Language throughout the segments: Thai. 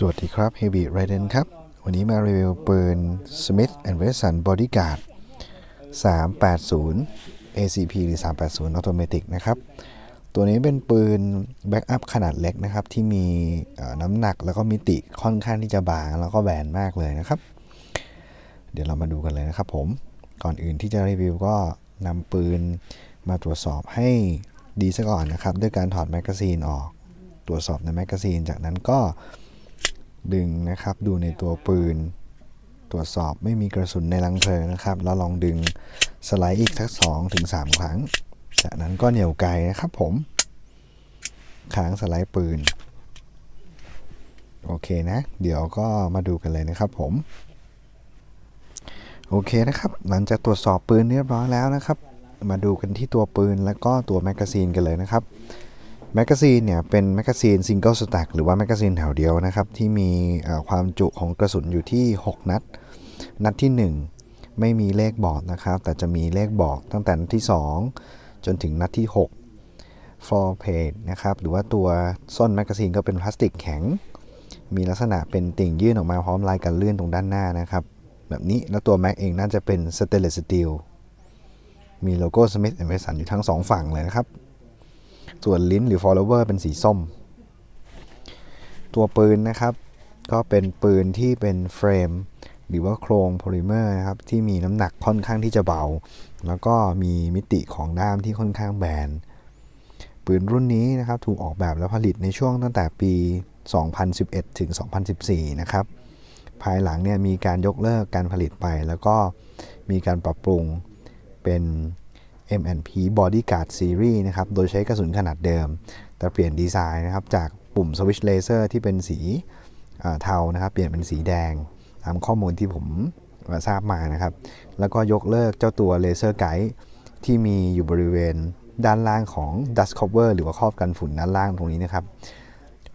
สวัสดีครับ Heavy Raiden ครับ วันนี้มารีวิวปืน Smith Wesson Bodyguard 380 ACP หรือ 380 Automatic นะครับ ตัวนี้เป็นปืนแบ็กอัพขนาดเล็กนะครับ ที่มีน้ำหนักแล้วก็มิติค่อนข้างที่จะบางแล้วก็แบนมากเลยนะครับ เดี๋ยวเรามาดูกันเลยนะครับผม ก่อนอื่นที่จะรีวิวก็นำปืนมาตรวจสอบให้ดีซะก่อนนะครับ ด้วยการถอดแมกกาซีนออก ตรวจสอบในแมกกาซีนจากนั้นก็ ดึงนะครับ ดูในตัวปืน ตรวจสอบไม่มีกระสุนในรังเพลิงนะครับ แล้วลองดึงสไลด์อีกสัก2ถึง3ครั้ง จากนั้นก็เหนี่ยวไกนะครับผมค้างสไลด์ปืน โอเคนะ เดี๋ยวก็มาดูกันเลยนะครับผม โอเคนะครับ หลังจากตรวจสอบปืนเรียบร้อยแล้วนะครับ มาดูกันที่ตัวปืนแล้วก็ตัวแมกกาซีนกันเลยนะครับ แมกกาซีนเนี่ยเป็นแมกกาซีนซิงเกิลสแต็กหรือว่าแมกกาซีนแถวเดียวนะครับที่มีความจุของกระสุนอยู่ที่ 6 นัด นัดที่ 1 ไม่มีเลขบอกนะครับ แต่จะมีเลขบอกตั้งแต่นัดที่ 2 จนถึงนัดที่ 6 for page นะครับหรือว่าตัวส้นแมกกาซีนก็เป็นพลาสติกแข็ง มีลักษณะเป็นติ่งยื่นออกมาพร้อมลายกันเลื่อนตรงด้านหน้านะครับแบบนี้แล้วตัวแม็กเองน่าจะเป็นสเตเลสสตีลมีโลโก้ Smith Wesson อยู่ทั้งสองฝั่งเลยนะครับ ส่วนลิ้นหรือ follower เป็นสีส้ม ตัวปืนนะครับ ก็เป็นปืนที่เป็นเฟรมหรือว่าโครงโพลิเมอร์นะครับที่มีน้ำหนักค่อนข้างที่จะเบา แล้วก็มีมิติของด้ามที่ค่อนข้างแบน ปืนรุ่นนี้นะครับถูกออกแบบและผลิตในช่วงตั้งแต่ปี 2011 ถึง 2014 นะครับ ภายหลังเนี่ยมีการยกเลิกการผลิตไป แล้วก็มีการปรับปรุงเป็น M&P Bodyguard Series นะครับ โดยใช้กระสุนขนาดเดิม แต่เปลี่ยนดีไซน์นะครับ จากปุ่มสวิตช์เลเซอร์ที่เป็นสีเทานะครับ เปลี่ยนเป็นสีแดง ตามข้อมูลที่ผมทราบมานะครับ แล้วก็ยกเลิกเจ้าตัวเลเซอร์ไกด์ที่มีอยู่บริเวณด้านล่างของ dust cover หรือว่าครอบกันฝุ่นด้านล่างตรงนี้นะครับ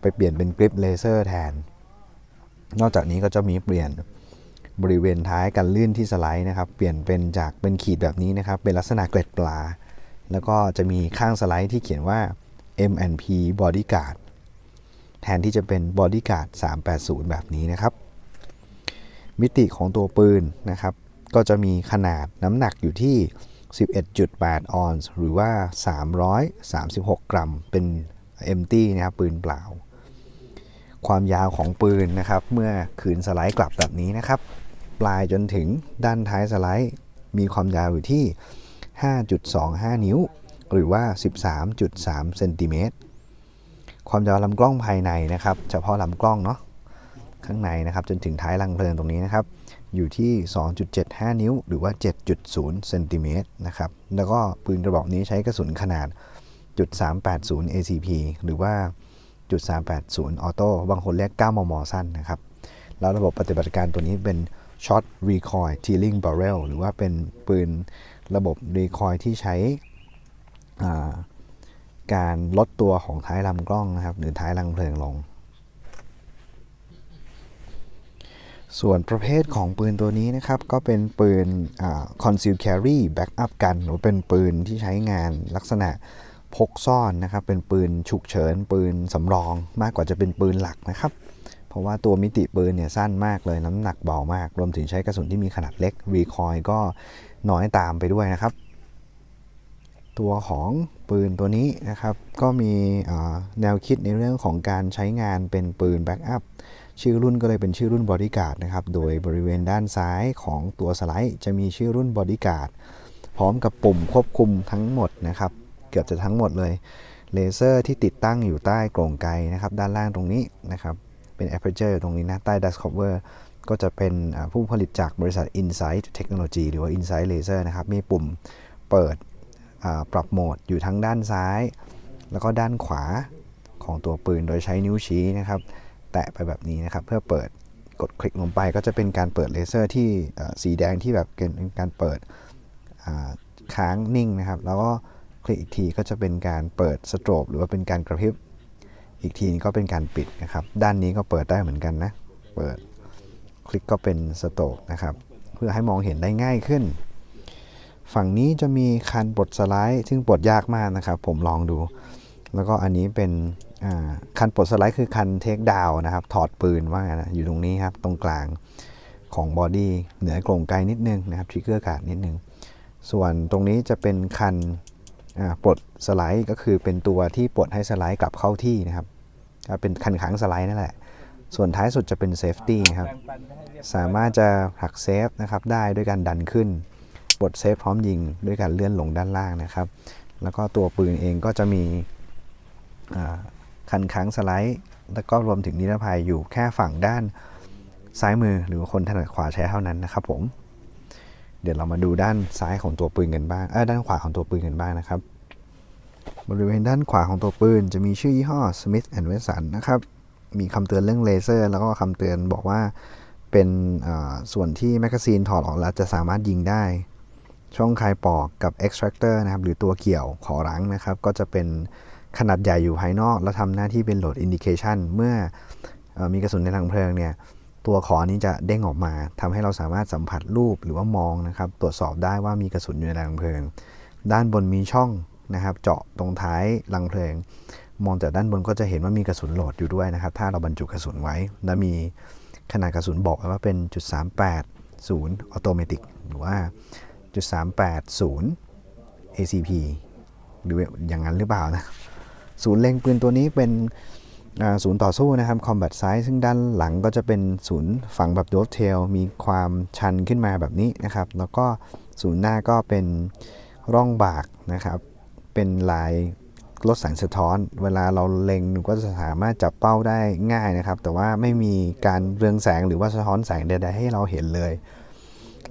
ไปเปลี่ยนเป็นกริปเลเซอร์แทน นอกจากนี้ก็จะมีเปลี่ยน บริเวณท้ายกันลื่นที่สไลด์นะครับ เปลี่ยนเป็นจากเป็นขีดแบบนี้นะครับ เป็นลักษณะเกล็ดปลา แล้วก็จะมีข้างสไลด์ที่เขียนว่า M&P Bodyguard แทนที่จะเป็น Bodyguard 380 แบบนี้นะครับ มิติของตัวปืนนะครับ ก็จะมีขนาดน้ำหนักอยู่ที่ 11.8 ออนซ์หรือว่า 336 กรัม เป็น empty นะครับ ปืนเปล่า ความยาวของปืนนะครับ เมื่อคืนสไลด์กลับแบบนี้นะครับ ปลายจนถึงด้านท้ายสไลด์ มีความยาวอยู่ที่ 5.25 นิ้ว หรือว่า 13.3เซนติเมตรความยาวลำกล้องภายในนะครับ เฉพาะลำกล้องเนาะข้างในนะครับ จนถึงท้ายรังเพลิงตรงนี้นะครับ อยู่ที่ 2.75 นิ้ว หรือว่า 7.0เซนติเมตรนะครับ แล้วก็ปืนกระบอกนี้ใช้กระสุนขนาด .380 ACP หรือว่า .380 ออโต้บางคนเรียก 9 มม สั้นนะครับ แล้วระบบปฏิบัติการตัวนี้เป็น Shot Recoil Tearing Barrel หรือว่าเป็นปืนระบบ Recoil ที่ใช้าการลดตัวของท้ายลำกล้องนะครับ หรือท้ายรังเพลิงลง ส่วนประเภทของปืนตัวนี้นะครับ ก็เป็นปืน conceal carry backup gun หรือเป็นปืนที่ใช้งานลักษณะ พกซ่อนนะครับเป็นปืนฉุกเฉินปืนสำรองมากกว่าจะเป็นปืนหลักนะครับ เพราะว่าตัวมิติปืนเนี่ยสั้นมากเลยน้ำหนักเบามาก รวมถึงใช้กระสุนที่มีขนาดเล็กรีคอยก็น้อยตามไปด้วยนะครับ ตัวของปืนตัวนี้นะครับ ก็มีแนวคิดในเรื่องของการใช้งานเป็นปืนแบ็กอัพชื่อรุ่นก็เลยเป็นชื่อรุ่น Bodyguard นะครับ โดยบริเวณด้านซ้ายของตัวสไลด์ จะมีชื่อรุ่น Bodyguard พร้อมกับปุ่มควบคุมทั้งหมดนะครับ เกือบจะทั้งหมดเลยเลเซอร์ที่ติดตั้งอยู่ใต้กรงไกนะครับด้านล่างตรงนี้นะครับเป็น aperture ตรงนี้นะใต้ dust cover ก็จะเป็นผู้ผลิตจากบริษัท Insight Technology หรือว่า Insight Laser นะครับ มีปุ่มเปิดปรับโหมดอยู่ทั้งด้านซ้าย แล้วก็ด้านขวาของตัวปืนโดยใช้นิ้วชี้นะครับ แตะไปแบบนี้นะครับ เพื่อเปิดกดคลิกลงไปก็จะเป็นการเปิดเลเซอร์ที่สีแดงที่แบบเป็นการเปิดค้างนิ่งนะครับ แล้วก็ คลิกอีกทีก็จะเป็นการเปิดสโตรบหรือว่าเป็นการกระพริบ อีกทีก็เป็นการปิดนะครับ ด้านนี้ก็เปิดได้เหมือนกันนะ เปิดคลิกก็เป็นสโตรกนะครับ เพื่อให้มองเห็นได้ง่ายขึ้น ฝั่งนี้จะมีคันปลดสไลด์ ซึ่งปลดยากมากนะครับ ผมลองดู แล้วก็อันนี้เป็นคันปลดสไลด์คือคันเทคดาวนะครับ ถอดปืนว่างนะอยู่ตรงนี้ครับ ตรงกลางของบอดี้เหนือกลงไกนิดนึงนะครับทริกเกอร์การ์ดนิดนึง ส่วนตรงนี้จะเป็นคัน ปลดสไลด์ก็คือเป็นตัวที่ปลดให้สไลด์กลับเข้าที่นะครับเป็นคันขังสไลด์นั่นแหละ ส่วนท้ายสุดจะเป็นเซฟตี้นะครับ สามารถจะผลักเซฟนะครับได้ด้วยการดันขึ้นปลดเซฟพร้อมยิงด้วยการเลื่อนลงด้านล่างนะครับ แล้วก็ตัวปืนเองก็จะมีคันค้างสไลด์ แล้วก็รวมถึงนิรภัยอยู่แค่ฝั่งด้านซ้ายมือหรือคนถนัดขวาใช้เท่านั้นนะครับผม เดี๋ยวเรามาดูด้านซ้ายของตัวปืนกันบ้างเออด้านขวาของตัวปืนกันบ้างนะครับ บริเวณด้านขวาของตัวปืนจะมีชื่อยี่ห้อ Smith Wesson นะครับ มีคำเตือนเรื่องเลเซอร์ แล้วก็คำเตือนบอกว่าเป็นส่วนที่แมกกาซีนถอดออกแล้วจะสามารถยิงได้ ช่องคายปอกกับ extractor นะครับ หรือตัวเกี่ยวขอรั้งนะครับ ก็จะเป็นขนาดใหญ่อยู่ภายนอก และทำหน้าที่เป็น load indication เมื่ออมีกระสุนในรังเพลิงเนี่ย ตัวขอนี้จะเด้งออกมาทำให้เราสามารถสัมผัสรูปหรือว่ามองนะครับ ตรวจสอบได้ว่ามีกระสุนอยู่ในรังเพลิง ด้านบนมีช่องนะครับ เจาะตรงท้ายรังเพลิง มองจากด้านบนก็จะเห็นว่ามีกระสุนโหลดอยู่ด้วยนะครับ ถ้าเราบรรจุกระสุนไว้ และมีขนาดกระสุนบอกว่าเป็นจุด380ออโตเมติกหรือว่าจุด380 ACP หรืออย่างนั้นหรือเปล่านะศูนย์เล็งปืนตัวนี้เป็น ศูนย์ต่อสู้นะครับ combat size ซึ่งด้านหลังก็จะเป็นศูนย์ฝังแบบ dovetail มีความชันขึ้นมาแบบนี้นะครับ แล้วก็ศูนย์หน้าก็เป็นร่องบากนะครับ เป็นลายลดแสงสะท้อน เวลาเราเล็งก็จะสามารถจับเป้าได้ง่ายนะครับ แต่ว่าไม่มีการเรืองแสงหรือว่าสะท้อนแสงใดๆให้เราเห็นเลย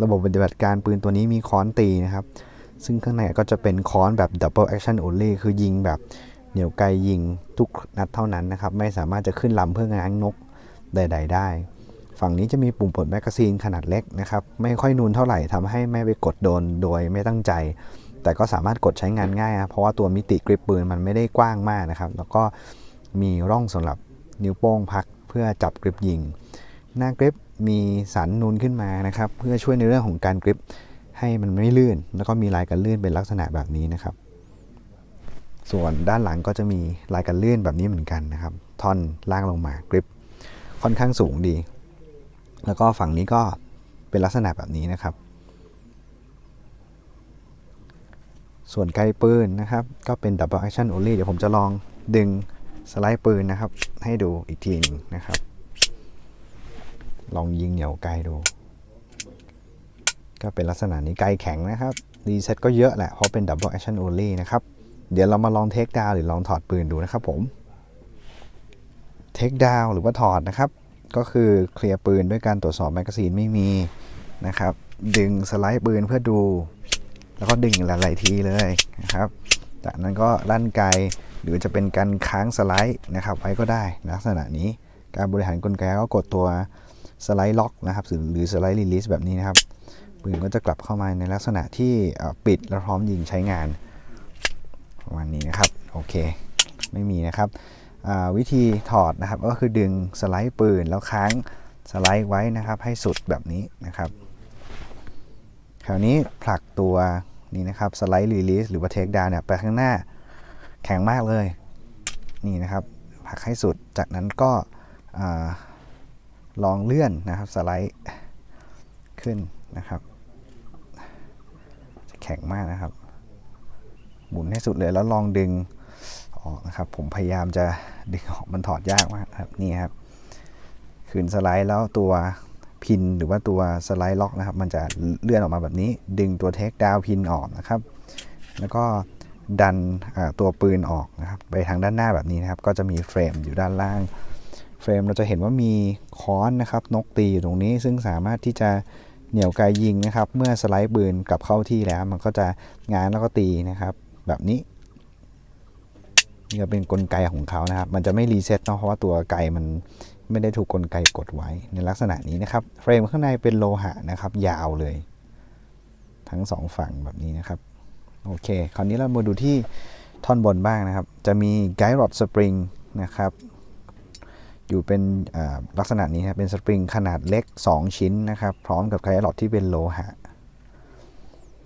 ระบบปฏิบัติการปืนตัวนี้มีค้อนตีนะครับ ซึ่งข้างในก็จะเป็นค้อนแบบ double action only คือยิงแบบ เหนี่ยวไกยิงทุกนัดเท่านั้นนะครับ ไม่สามารถจะขึ้นลำเพื่อง้างนกใด ๆ ได้ ฝั่งนี้จะมีปุ่มปลดแมกกาซีนขนาดเล็กนะครับ ไม่ค่อยนูนเท่าไหร่ทำให้ไม่ไปกดโดนโดยไม่ตั้งใจ แต่ก็สามารถกดใช้งานง่ายนะเพราะว่าตัวมิติกริปปืนมันไม่ได้กว้างมากนะครับ แล้วก็มีร่องสำหรับนิ้วโป้งพักเพื่อจับกริปยิง หน้ากริปมีสันนูนขึ้นมานะครับ เพื่อช่วยในเรื่องของการกริปให้มันไม่ลื่น แล้วก็มีลายกันลื่นเป็นลักษณะแบบนี้นะครับ ส่วนด้านหลังก็จะมีลายกันลื่นแบบนี้เหมือนกันนะครับ ท่อนล่างลงมากริปค่อนข้างสูงดี แล้วก็ฝั่งนี้ก็เป็นลักษณะแบบนี้นะครับ ส่วนไกลปืนนะครับ ก็เป็น double action only เดี๋ยวผมจะลองดึงสไลด์ปืนนะครับ ให้ดูอีกทีหนึงนะครับ ลองยิงเหนียวไกลดู ก็เป็นลักษณะนี้ไกลแข็งนะครับรีเซ็ตก็เยอะแหละ เพราะเป็น double action only นะครับ เดี๋ยวเรามาลองเทคดาวหรือลองถอดปืนดูนะครับผมเทคดาวหรือว่าถอดนะครับ ก็คือเคลียร์ปืนด้วยการตรวจสอบแมกกาซีนไม่มีนะครับ ดึงสไลด์ปืนเพื่อดู แล้วก็ดึงหลายๆทีเลยนะครับ จากนั้นก็ลั่นไกหรือจะเป็นการค้างสไลด์นะครับ ไว้ก็ได้ลักษณะนี้การบริหารกลไกก็กดตัวสไลด์ล็อกนะครับ หรือสไลด์รีลิสแบบนี้นะครับปืนก็จะกลับเข้ามาในลักษณะที่ปิดและพร้อมยิงใช้งาน ประมาณนี้นะครับโอเคไม่มีนะครับวิธีถอดนะครับก็คือดึงสไลด์ปืนแล้วค้างสไลด์ไว้นะครับ ให้สุดแบบนี้นะครับคราวนี้ผลักตัวนี่นะครับสไลด์รีลิสหรือว่าเทคดาวเนี่ยไปข้างหน้าแข็งมากเลยนี่นะครับผลักให้สุดจากนั้นก็ลองเลื่อนนะครับสไลด์ขึ้นนะครับ แข็งมากนะครับ หมุนให้สุดเลยแล้วลองดึงออกนะครับ ผมพยายามจะดึงออกมันถอดยากมากครับนี่ครับคืนสไลด์แล้วตัวพินหรือว่าตัวสไลด์ล็อกนะครับ มันจะเลื่อนออกมาแบบนี้ ดึงตัวเทคดาวพินออกนะครับ แล้วก็ดันตัวปืนออกนะครับ ไปทางด้านหน้าแบบนี้นะครับ ก็จะมีเฟรมอยู่ด้านล่าง เฟรมเราจะเห็นว่ามีค้อนนะครับ นกตีอยู่ตรงนี้ ซึ่งสามารถที่จะเหนี่ยวไกยิงนะครับ เมื่อสไลด์ปืนกลับเข้าที่แล้ว มันก็จะง้างแล้วก็ตีนะครับ แบบนี้ นี่ก็เป็นกลไกของเขานะครับ มันจะไม่รีเซ็ตเนาะเพราะว่าตัวไกมันไม่ได้ถูกกลไกกดไว้ในลักษณะนี้นะครับ เฟรมข้างในเป็นโลหะนะครับ ยาวเลย ทั้งสองฝั่งแบบนี้นะครับ โอเค คราวนี้เรามาดูที่ท่อนบนบ้างนะครับ จะมีไกด์รอดสปริงนะครับ อยู่เป็นลักษณะนี้ครับเป็นสปริงขนาดเล็ก 2 ชิ้นนะครับ พร้อมกับไกด์รอดที่เป็นโลหะ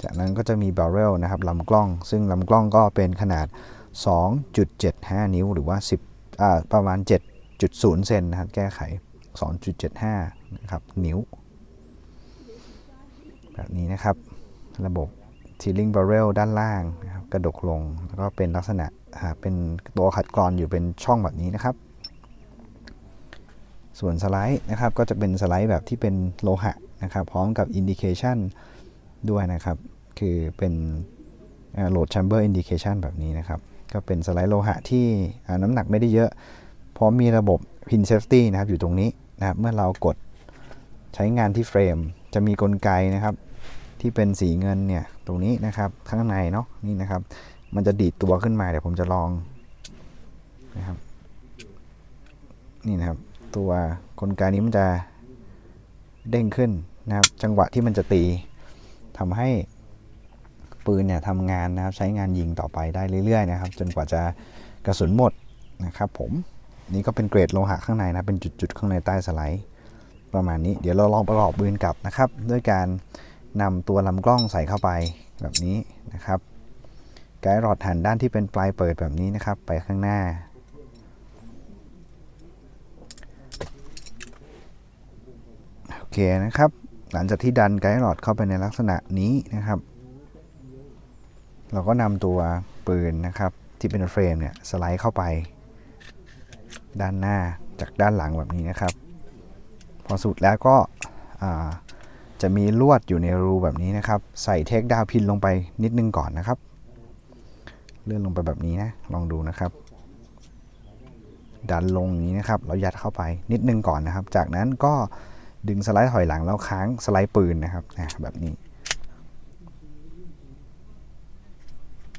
จากนั้นก็จะมีบาร์เรลนะครับลำกล้อง ซึ่งลำกล้องก็เป็นขนาด 2.75 นิ้วหรือว่าอ่าประมาณ 7.0 เซนนะครับแก้ไข 2.75 นะครับนิ้ว แบบนี้นะครับระบบ Sealing Barrel ด้านล่างนะครับกระดกลง แล้วก็เป็นลักษณะเป็นตัวขัดกรอนอยู่เป็นช่องแบบนี้นะครับ ส่วนสไลด์นะครับก็จะเป็นสไลด์แบบที่เป็นโลหะนะครับ พร้อมกับ Indication ด้ ด้วยนะครับ คือเป็น load chamber indication แบบนี้นะครับ ก็เป็นสไลด์โลหะที่น้ำหนักไม่ได้เยอะพร้อมมีระบบ pin safety นะครับอยู่ตรงนี้นะครับ เมื่อเรากดใช้งานที่เฟรม จะมีกลไกนะครับ ที่เป็นสีเงินเนี่ยตรงนี้นะครับข้างในเนาะนี่นะครับ มันจะดีดตัวขึ้นมาเดี๋ยวผมจะลองนะครับนี่นะครับ ตัวกลไกนี้มันจะเด้งขึ้นนะครับ จังหวะที่มันจะตี ทำให้ปืนเนี่ยทำงานนะครับใช้งานยิงต่อไปได้เรื่อยๆนะครับ จนกว่าจะกระสุนหมดนะครับผมนี่ก็เป็นเกรดโลหะข้างในนะเป็นจุดๆข้างในใต้สไลด์ประมาณนี้เดี๋ยวเราลองประกอบปืนกลับนะครับ ด้วยการนำตัวลำกล้องใส่เข้าไปแบบนี้นะครับไกด์รอดหันด้านที่เป็นปลายเปิดแบบนี้นะครับ ไปข้างหน้า โอเคนะครับ หลังจากที่ดันไกด์รอดเข้าไปในลักษณะนี้นะครับ เราก็นำตัวปืนนะครับที่เป็นเฟรมเนี่ยสไลด์เข้าไป ด้านหน้าจากด้านหลังแบบนี้นะครับ พอสุดแล้วก็จะมีลวดอยู่ในรูแบบนี้นะครับ ใส่เทคดาวพินลงไปนิดนึงก่อนนะครับ เลื่อนลงไปแบบนี้นะลองดูนะครับ ดันลงอย่างนี้นะครับ เรายัดเข้าไปนิดนึงก่อนนะครับ จากนั้นก็ ดึงสไลด์ถอยหลังแล้วค้างสไลด์ปืนนะครับแบบนี้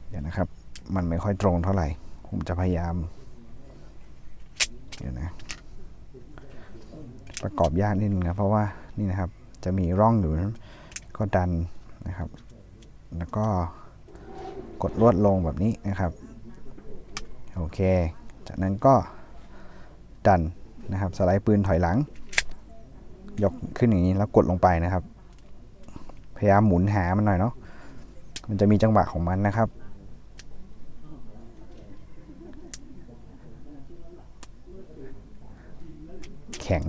เดี๋ยวนะครับ มันไม่ค่อยตรงเท่าไหร่ ผมจะพยายาม เดี๋ยวนะ ประกอบยากนิดนึงนะ เพราะว่านี่นะครับ จะมีร่องอยู่ก็ดันนะครับ แล้วก็กดลวดลงแบบนี้นะครับ โอเค จากนั้นก็ดันนะครับ สไลด์ปืนถอยหลัง ยกขึ้นอย่างนี้แล้วกดลงไปนะครับ พยายามหมุนหามันหน่อยเนาะมันจะมีจังหวะของมันนะครับ แข็ง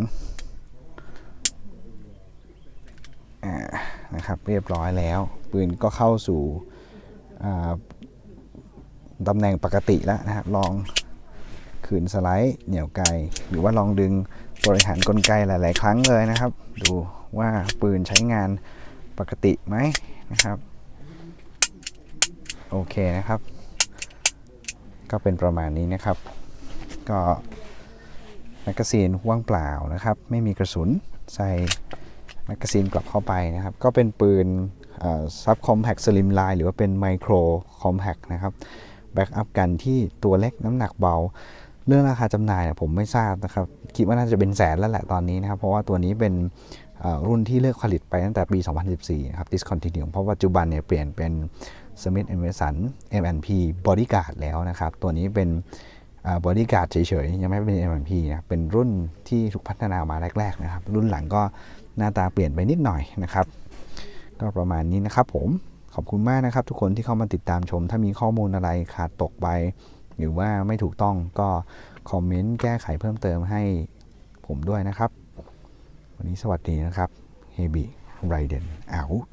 นะครับเรียบร้อยแล้ว ปืนก็เข้าสู่ตำแหน่งปกติแล้วนะครับ ลองขืนสไลด์เหนี่ยวไกลหรือว่าลองดึง บริหารกลไกหลาย ๆ ครั้งเลยนะครับ ดูว่าปืนใช้งานปกติไหมนะครับ โอเคนะครับ ก็เป็นประมาณนี้นะครับ ก็แมกกาซีนว่างเปล่านะครับ ไม่มีกระสุนใส่แมกกาซีนกลับเข้าไปนะครับ ก็เป็นปืนซับคอมแพคสลิมไลน์หรือว่าเป็นไมโครคอมแพคนะครับแบ็กอัพกันที่ตัวเล็กน้ำหนักเบา เรื่องราคาจำหน่ายเนี่ยผมไม่ทราบนะครับ คิดว่าน่าจะเป็นแสนแล้วแหละตอนนี้นะครับ เพราะว่าตัวนี้เป็นรุ่นที่เลิกผลิตไปตั้งแต่ปี 2014 ครับ discontinue เพราะว่าปัจจุบันเนี่ยเปลี่ยนเป็น Smith Wesson M&P Bodyguard แล้วนะครับ ตัวนี้เป็นบอดี้การ์ดเฉยๆ ยังไม่เป็น M&P นะเป็นรุ่นที่ถูกพัฒนามาแรก ๆ นะครับ รุ่นหลังก็หน้าตาเปลี่ยนไปนิดหน่อยนะครับ ก็ประมาณนี้นะครับผมขอบคุณมากนะครับ ทุกคนที่เข้ามาติดตามชม ถ้ามีข้อมูลอะไรขาดตกไป หรือว่าไม่ถูกต้องก็คอมเมนต์แก้ไขเพิ่มเติมให้ผมด้วยนะครับ วันนี้สวัสดีนะครับ h e b y Raiden out